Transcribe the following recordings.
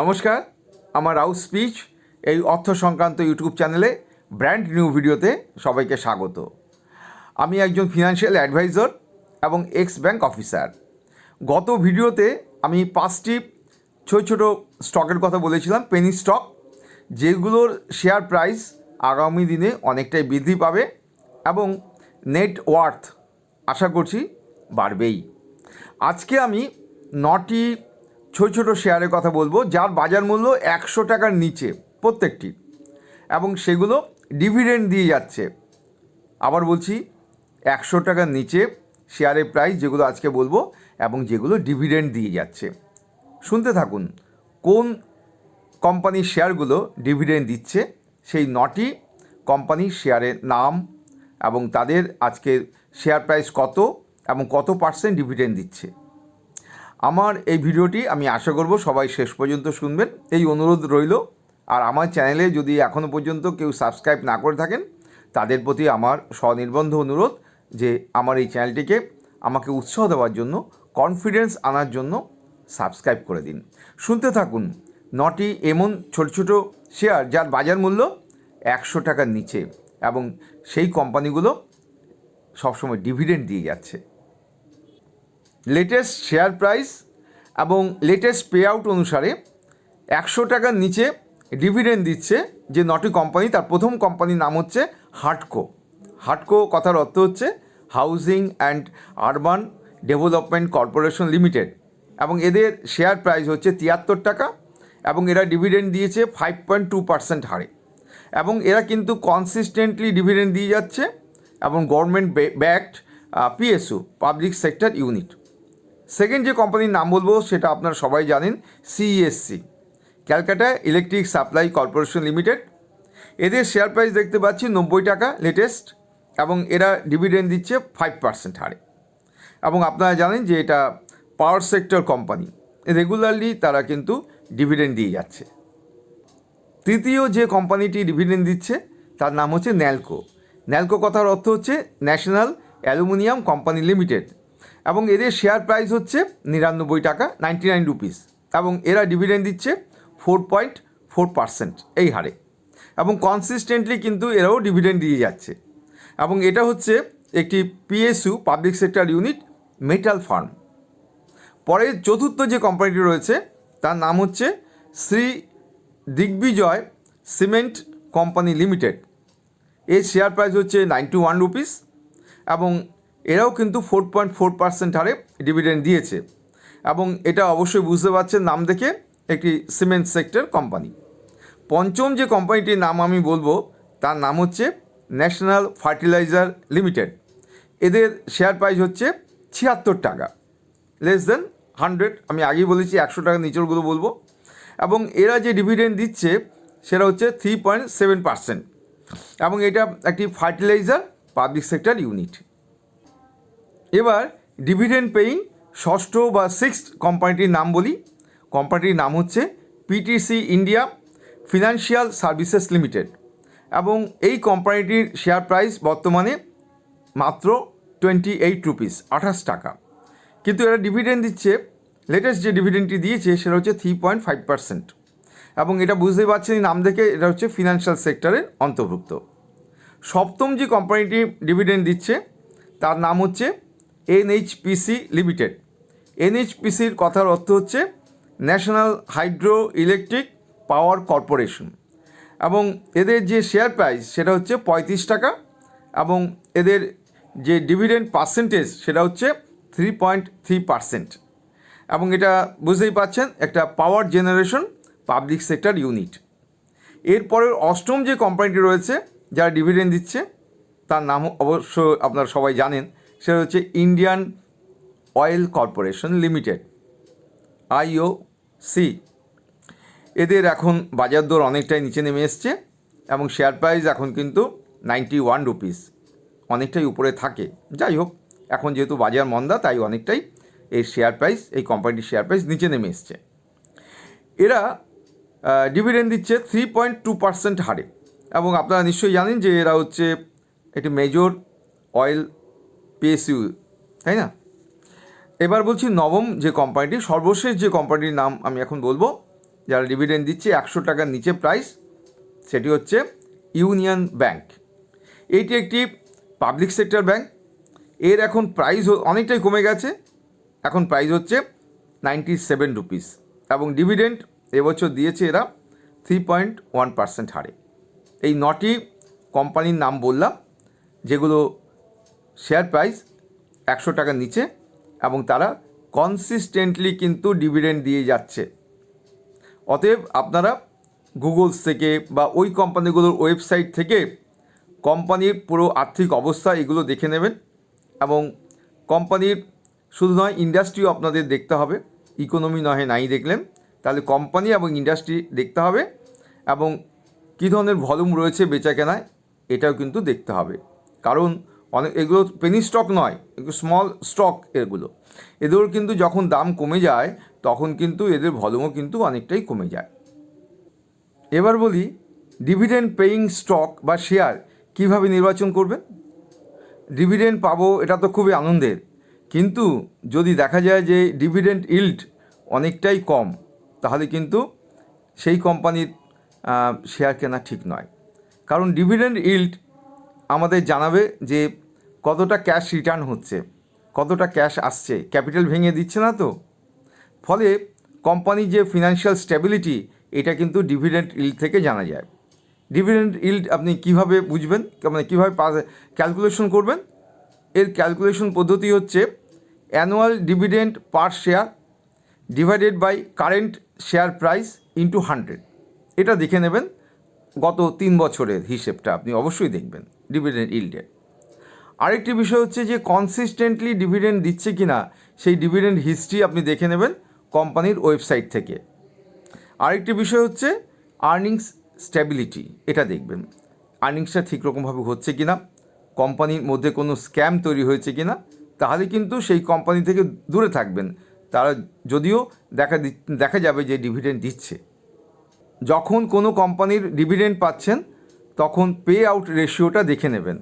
নমস্কার, আমার রাউস স্পিচ, এই অর্থ সংক্রান্ত ইউটিউব চ্যানেলে ব্র্যান্ড নিউ ভিডিওতে সবাইকে স্বাগত। আমি একজন ফিনান্সিয়াল অ্যাডভাইজার এবং এক্স ব্যাংক অফিসার। গত ভিডিওতে আমি পাঁচটি ছোটো ছোটো স্টকের কথা বলেছিলাম পেনি স্টক যেগুলোর শেয়ার প্রাইস আগামী দিনে অনেকটাই বৃদ্ধি পাবে এবং নেট ওয়ার্থ আশা করছি বাড়বেই। আজকে আমি নটি ছোট ছোট শেয়ারের কথা বলব, যার বাজার মূল্য একশো টাকার নিচে প্রত্যেকটি। এবং সেগুলো ডিভিডেন্ড দিয়ে যাচ্ছে। আবার বলছি, একশো টাকার নিচে শেয়ারের প্রাইস যেগুলো আজকে বলব এবং যেগুলো ডিভিডেন্ড দিয়ে যাচ্ছে। শুনতে থাকুন, কোন কোম্পানির শেয়ারগুলো ডিভিডেন্ড দিচ্ছে, সেই নটি কোম্পানির শেয়ারের নাম এবং তাদের আজকের শেয়ার প্রাইস কত এবং কত পার্সেন্ট ডিভিডেন্ড দিচ্ছে। আমার এই ভিডিওটি আমি আশা করব সবাই শেষ পর্যন্ত শুনবেন। এই অনুরোধ রইল, আর আমার চ্যানেলে যদি এখনও পর্যন্ত কেউ সাবস্ক্রাইব না করে থাকেন, তাদের প্রতি আমার স্বনির্বন্ধ অনুরোধ যে আমার এই চ্যানেলটিকে আমাকে উৎসাহ দেওয়ার জন্য কনফিডেন্স আনার জন্য সাবস্ক্রাইব করে দিন। শুনতে থাকুন, নটি এমন ছোট ছোট শেয়ার যার বাজার মূল্য একশো টাকার নিচে, এবং সেই কোম্পানিগুলো সবসময় ডিভিডেন্ড দিয়ে যাচ্ছে। লেটেস্ট শেয়ার প্রাইস এবং লেটেস্ট পে আউট অনুসারে একশো টাকার নিচে ডিভিডেন্ড দিচ্ছে যে নটি কোম্পানি তার প্রথম কোম্পানির নাম হচ্ছে হাটকো হাটকো কথার অর্থ হচ্ছে housing and urban development corporation limited এবং এদের শেয়ার প্রাইস হচ্ছে তিয়াত্তর টাকা এবং এরা ডিভিডেন্ড দিয়েছে ফাইভ পয়েন্ট টু পার্সেন্ট হারে। এবং এরা কিন্তু কনসিস্টেন্টলি ডিভিডেন্ড দিয়ে যাচ্ছে এবং government backed PSU public sector unit second যে কোম্পানির নাম বলব, সেটা আপনারা সবাই জানেন CESC Calcutta electric supply corporation limited এদের শেয়ার প্রাইস দেখতে পাচ্ছি নব্বই টাকা লেটেস্ট এবং এরা ডিভিডেন্ড দিচ্ছে ফাইভ পার্সেন্ট হারে। এবং আপনারা জানেন যে এটা পাওয়ার সেক্টর কোম্পানি রেগুলারলি তারা কিন্তু ডিভিডেন্ড দিয়ে যাচ্ছে। তৃতীয় যে কোম্পানিটি ডিভিডেন্ড দিচ্ছে, তার নাম হচ্ছে ন্যালকো ন্যালকো কথার অর্থ হচ্ছে ন্যাশনাল অ্যালুমিনিয়াম কোম্পানি লিমিটেড এবং এদের শেয়ার প্রাইস হচ্ছে নিরানব্বই টাকা নাইনটি নাইন রুপিস এবং এরা ডিভিডেন্ড দিচ্ছে ফোর পয়েন্ট ফোর পার্সেন্ট এই হারে এবং কনসিস্টেন্টলি কিন্তু এরাও ডিভিডেন্ড দিয়ে যাচ্ছে এবং এটা হচ্ছে একটি PSU public sector unit metal firm পরে চতুর্থ যে কোম্পানিটি রয়েছে, তার নাম হচ্ছে Shri Digvijay cement company limited. এর শেয়ার প্রাইস হচ্ছে নাইনটি ওয়ান রুপিস এবং এরাও কিন্তু ফোর পয়েন্ট ফোর পার্সেন্ট হারে ডিভিডেন্ড দিয়েছে। এবং এটা অবশ্যই বুঝতে পারছেন নাম দেখে একটি সিমেন্ট সেক্টর কোম্পানি পঞ্চম যে কোম্পানিটির নাম আমি বলব, তার নাম হচ্ছে ন্যাশনাল ফার্টিলাইজার লিমিটেড এদের শেয়ার প্রাইস হচ্ছে ছিয়াত্তর টাকা লেস দেন হান্ড্রেড আমি আগেই বলেছি একশো টাকা নিচেরগুলো বলব। এবং এরা যে ডিভিডেন্ড দিচ্ছে, সেটা হচ্ছে থ্রি পয়েন্ট সেভেন পার্সেন্ট এবং এটা একটি ফার্টিলাইজার পাবলিক সেক্টর ইউনিট এবার ডিভিডেন্ড পেইং ষষ্ঠ বা সিক্স কোম্পানিটির নাম বলি। কোম্পানিটির নাম হচ্ছে PTC India financial services limited এবং এই কোম্পানিটির শেয়ার প্রাইস বর্তমানে মাত্র টোয়েন্টি এইট রুপিস আঠাশ টাকা। কিন্তু এরা ডিভিডেন্ড দিচ্ছে। লেটেস্ট যে ডিভিডেন্ডটি দিয়েছে, সেটা হচ্ছে থ্রি পয়েন্ট ফাইভ পার্সেন্ট এবং এটা বুঝতেই পারছেন নাম দেখে এটা হচ্ছে ফিনান্সিয়াল সেক্টরের অন্তর্ভুক্ত। সপ্তম যে কোম্পানিটি ডিভিডেন্ড দিচ্ছে, তার নাম হচ্ছে এনএইচপিসি লিমিটেড। এনএইচপিসির কথার অর্থ হচ্ছে national hydro electric power corporation. এবং এদের যে শেয়ার প্রাইস সেটা হচ্ছে পঁয়ত্রিশ টাকা এবং এদের যে ডিভিডেন্ড পার্সেন্টেজ সেটা হচ্ছে থ্রি পয়েন্ট থ্রি পার্সেন্ট। এবং এটা বুঝতেই পাচ্ছেন, একটা power generation public sector unit. এরপরের অষ্টম যে কোম্পানিটি রয়েছে, যারা ডিভিডেন্ড দিচ্ছে, তার নাম অবশ্য আপনারা সবাই জানেন সেটা হচ্ছে Indian oil corporation limited I O C এদের এখন বাজার দর অনেকটাই নিচে নেমে এসছে এবং শেয়ার প্রাইস এখন কিন্তু নাইনটি ওয়ান রুপিস অনেকটাই উপরে থাকে। যাই হোক, এখন যেহেতু বাজার মন্দা, তাই অনেকটাই এই শেয়ার প্রাইস এই কোম্পানিটির শেয়ার প্রাইস নিচে নেমে এসছে। এরা ডিভিডেন্ড দিচ্ছে থ্রি পয়েন্ট টু পার্সেন্ট হারে। এবং আপনারা নিশ্চয়ই জানেন যে এরা হচ্ছে একটি মেজর অয়েল পিএসইউ, তাই না? এবার বলছি নবম যে কোম্পানিটি সর্বশেষ যে কোম্পানিটির নাম আমি এখন বলব, যারা ডিভিডেন্ড দিচ্ছে একশো টাকার নিচে প্রাইস সেটি হচ্ছে ইউনিয়ন ব্যাংক এইটি একটি পাবলিক সেক্টর ব্যাংক এর এখন প্রাইস অনেকটাই কমে গেছে। এখন প্রাইস হচ্ছে নাইনটি সেভেন রুপিস এবং ডিভিডেন্ড এবছর দিয়েছে এরা থ্রি পয়েন্ট ওয়ান পার্সেন্ট হারে। এই নটি কোম্পানির নাম বললাম, যেগুলো শেয়ার প্রাইস একশো টাকার নিচে এবং তারা কনসিস্টেন্টলি কিন্তু ডিভিডেন্ড দিয়ে যাচ্ছে। অতএব আপনারা গুগলস থেকে বা ওই কোম্পানিগুলোর ওয়েবসাইট থেকে কোম্পানির পুরো আর্থিক অবস্থা এগুলো দেখে নেবেন এবং কোম্পানির শুধু নয় ইন্ডাস্ট্রিও আপনাদের দেখতে হবে। ইকোনমি নয় নাই দেখলেন। তাহলে কোম্পানি এবং ইন্ডাস্ট্রি দেখতে হবে এবং কী ধরনের ভলিউম রয়েছে বেচা কেনায় এটাও কিন্তু দেখতে হবে। কারণ অনেক এগুলো পেনি স্টক নয়, এগুলো স্মল স্টক এগুলো। এদের কিন্তু যখন দাম কমে যায়, তখন কিন্তু এদের ভলিউমও কিন্তু অনেকটাই কমে যায়। এবার বলি ডিভিডেন্ড পেইং স্টক বা শেয়ার কীভাবে নির্বাচন করবেন? ডিভিডেন্ড পাবো, এটা তো খুবই আনন্দের। কিন্তু যদি দেখা যায় যে ডিভিডেন্ড ইল্ড অনেকটাই কম, তাহলে কিন্তু সেই কোম্পানির শেয়ার কেনা ঠিক নয়। কারণ ডিভিডেন্ড ইল্ড আমাদের জানাবে যে কতটা ক্যাশ রিটার্ন হচ্ছে? কতটা ক্যাশ আসছে? ক্যাপিটাল ভেঙে দিচ্ছে না তো? ফলে কোম্পানির যে ফিনান্সিয়াল স্টেবিলিটি এটা কিন্তু ডিভিডেন্ড ইল্ড থেকে জানা যায়। ডিভিডেন্ড ইল্ড আপনি কীভাবে বুঝবেন? মানে কীভাবে ক্যালকুলেশন করবেন? এর ক্যালকুলেশন পদ্ধতি হচ্ছে annual dividend per share divided by current share price into hundred এটা দেখে নেবেন গত তিন বছরের হিসেবটা। আপনি অবশ্যই দেখবেন ডিভিডেন্ড ইল্ডের আরেকটি বিষয় হচ্ছে যে কনসিস্টেন্টলি ডিভিডেন্ড দিচ্ছে কি না সেই ডিভিডেন্ড হিস্ট্রি আপনি দেখে নেবেন কোম্পানির ওয়েবসাইট থেকে। আরেকটি বিষয় হচ্ছে আর্নিংস স্ট্যাবিলিটি এটা দেখবেন। আর্নিংসটা ঠিক রকমভাবে হচ্ছে কি না কোম্পানির মধ্যে কোনো স্ক্যাম তৈরি হয়েছে কি না তাহলে কিন্তু সেই কোম্পানি থেকে দূরে থাকবেন। তারা যদিও দেখা দেখা যাবে যে ডিভিডেন্ড দিচ্ছে। যখন কোনো কোম্পানির ডিভিডেন্ড পাচ্ছেন, তখন পে আউট রেশিওটা দেখে নেবেন।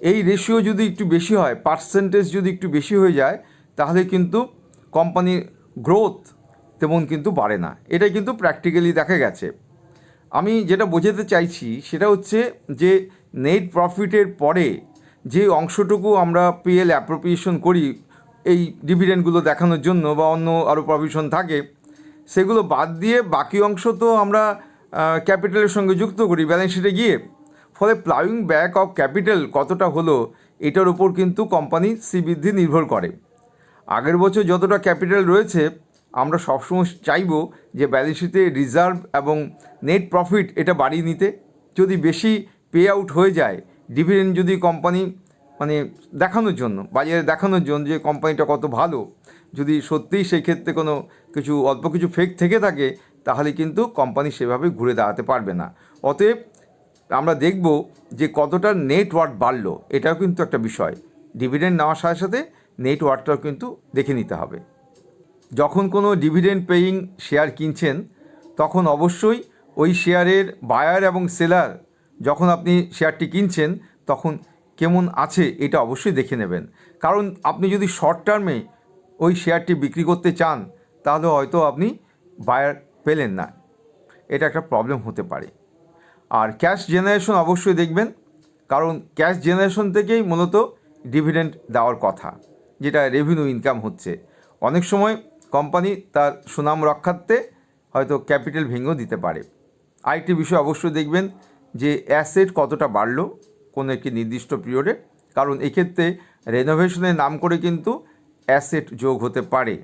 এই রেশিও যদি একটু বেশি হয় পার্সেন্টেজ যদি একটু বেশি হয়ে যায়, তাহলে কিন্তু কোম্পানির গ্রোথ তেমন কিন্তু বাড়ে না। এটা কিন্তু প্র্যাকটিক্যালি দেখা গেছে। আমি যেটা বোঝাতে চাইছি, সেটা হচ্ছে যে নেট প্রফিটের পরে যে অংশটুকু আমরা পিএল অ্যাপ্রোপ্রিয়েশন করি, এই ডিভিডেন্ডগুলো দেখানোর জন্য বা অন্য আরও প্রভিশন থাকে, সেগুলো বাদ দিয়ে বাকি অংশ তো আমরা ক্যাপিটালের সঙ্গে যুক্ত করি ব্যালেন্স শিটে গিয়ে। ফলে প্লাউইং ব্যাক অফ ক্যাপিটাল কতটা হলো, এটার উপর কিন্তু কোম্পানির শ্রীবৃদ্ধি নির্ভর করে। আগের বছর যতটা ক্যাপিটাল রয়েছে, আমরা সবসময় চাইব যে ব্যালেন্স শিটে রিজার্ভ এবং নেট প্রফিট এটা বাড়িয়ে নিতে। যদি বেশি পে আউট হয়ে যায় ডিভিডেন্ড যদি কোম্পানি মানে দেখানোর জন্য, বাজারে দেখানোর জন্য যে কোম্পানিটা কত ভালো, যদি সত্যিই সেই ক্ষেত্রে কোনো কিছু, অল্প কিছু ফেক থেকে থাকে, তাহলে কিন্তু কোম্পানি সেভাবে ঘুরে দাঁড়াতে পারবে না। অতএব আমরা দেখব যে কতটা নেটওয়ার্ক বাড়লো, এটাও কিন্তু একটা বিষয়। ডিভিডেন্ড নেওয়ার সাথে সাথে নেটওয়ার্কটাও কিন্তু দেখে নিতে হবে। যখন কোনো ডিভিডেন্ড পেইং শেয়ার কিনছেন, তখন অবশ্যই ওই শেয়ারের বায়ার এবং সেলার যখন আপনি শেয়ারটি কিনছেন, তখন কেমন আছে এটা অবশ্যই দেখে নেবেন। কারণ আপনি যদি শর্ট টার্মে ওই শেয়ারটি বিক্রি করতে চান, তাহলে হয়তো আপনি বায়ার পেলেন না। এটা একটা প্রবলেম হতে পারে। আর ক্যাশ জেনারেশন অবশ্যই দেখবেন, কারণ ক্যাশ জেনারেশন থেকেই মূলত ডিভিডেন্ড দেওয়ার কথা, যেটা রেভিনিউ ইনকাম হচ্ছে। অনেক সময় কোম্পানি তার সুনাম রক্ষার্থে হয়তো ক্যাপিটাল ভেঙেও দিতে পারে। আরেকটি বিষয় অবশ্যই দেখবেন যে অ্যাসেট কতটা বাড়লো কোনো একটি নির্দিষ্ট পিরিয়ডে কারণ এক্ষেত্রে রেনোভেশনের নাম করে কিন্তু অ্যাসেট যোগ হতে পারে।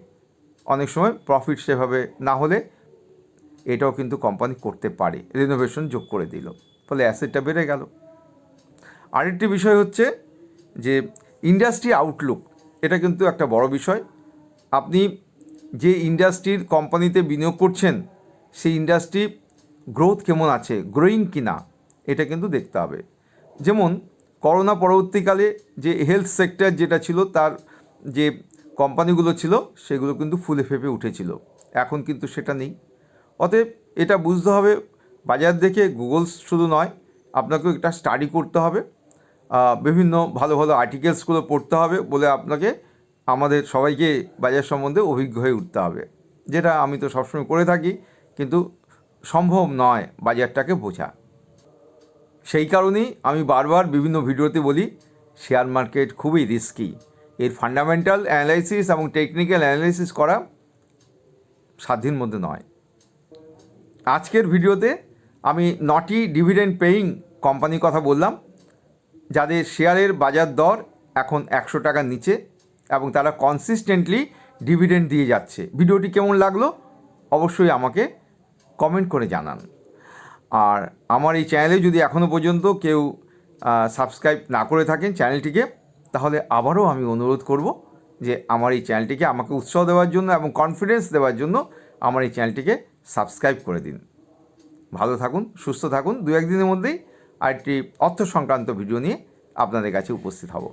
অনেক সময় প্রফিট সেভাবে না হলে এটাও কিন্তু কোম্পানি করতে পারে। রেনোভেশন যোগ করে দিল। ফলে অ্যাসেটটা বেড়ে গেল। আরেকটি বিষয় হচ্ছে যে ইন্ডাস্ট্রি আউটলুক এটা কিন্তু একটা বড় বিষয়। আপনি যে ইন্ডাস্ট্রির কোম্পানিতে বিনিয়োগ করছেন, সেই ইন্ডাস্ট্রি গ্রোথ কেমন আছে গ্রোয়িং কি না এটা কিন্তু দেখতে হবে। যেমন করোনা পরবর্তীকালে যে হেলথ সেক্টর যেটা ছিল, তার যে কোম্পানিগুলো ছিল, সেগুলো কিন্তু ফুলে ফেপে উঠেছিল। এখন কিন্তু সেটা নেই। অতএব এটা বুঝতে হবে, বাজার দেখে গুগল শুধু নয়, আপনাকেও এটা স্টাডি করতে হবে বিভিন্ন ভালো ভালো আর্টিকেলসগুলো পড়তে হবে বলে আপনাকে, আমাদের সবাইকে বাজার সম্বন্ধে অভিজ্ঞ হয়ে উঠতে হবে, যেটা আমি তো সবসময় করে থাকি, কিন্তু সম্ভব নয় বাজারটাকে বোঝা। সেই কারণেই আমি বারবার বিভিন্ন ভিডিওতে বলি শেয়ার মার্কেট খুবই রিস্কি এর ফান্ডামেন্টাল অ্যানালাইসিস এবং টেকনিক্যাল অ্যানালাইসিস করা সাধ্যের মধ্যে নয়। আজকের ভিডিওতে আমি নটি ডিভিডেন্ড পেইং কোম্পানির কথা বললাম, যাদের শেয়ারের বাজার দর এখন একশো টাকার নিচে এবং তারা কনসিস্টেন্টলি ডিভিডেন্ড দিয়ে যাচ্ছে। ভিডিওটি কেমন লাগল অবশ্যই আমাকে কমেন্ট করে জানান। আর আমার এই চ্যানেলে যদি এখনও পর্যন্ত কেউ সাবস্ক্রাইব না করে থাকেন চ্যানেলটিকে তাহলে আবারও আমি অনুরোধ করব যে আমার এই চ্যানেলটিকে আমাকে উৎসাহ দেওয়ার জন্য এবং কনফিডেন্স দেওয়ার জন্য আমার এই চ্যানেলটিকে সাবস্ক্রাইব করে দিন। ভালো থাকুন, সুস্থ থাকুন। দু একদিনের মধ্যেই আরেকটি অর্থ সংক্রান্ত ভিডিও নিয়ে আপনাদের কাছে উপস্থিত হব।